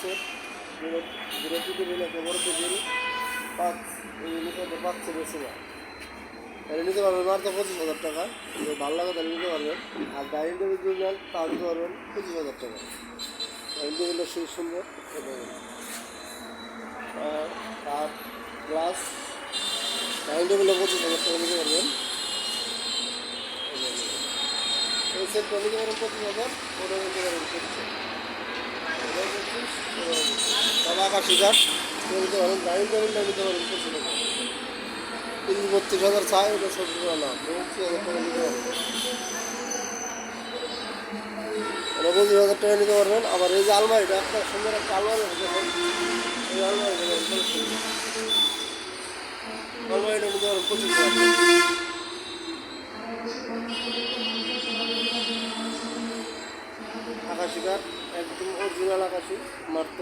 Set বিরতিতে মিলে বড়তে বিল পাঁচ পাঁচ সেটের তাহলে নিতে পারবেন, মাত্র পঁচিশ হাজার টাকা। যদি ভালো লাগে তাহলে নিতে পারবেন। আর ডাইনিং টেবিল যদি নেন তাও নিতে পারবেন, পঁচিশ হাজার টাকা। ডাইনিং টেবিলটা সেই সুন্দর কাপ গ্লাস, ডাইনিং টেবিলে পঁচিশ হাজার টাকা নিতে পারবেন। এই সেটটা নিতে পারেন পঁচিশ হাজার, ওটা নিতে পারেন পঁচিশ তবে আকাশি গাছ নিতে পারেন নিতে পারেন পঁচিশ হাজার তিরিশ বত্রিশ হাজার চাই, ওটা না হাজার টাকা হাজার টাকা নিতে পারবেন? আবার এই যে আলমারিটা, একটা সুন্দর একটা আলমারি দেখুন। এই আলমারিটা। আলমারিটা নিতে পারেন পঁচিশ হাজার। টাকা। আকাশি একদম অরিজিনাল আকাশি, মাত্র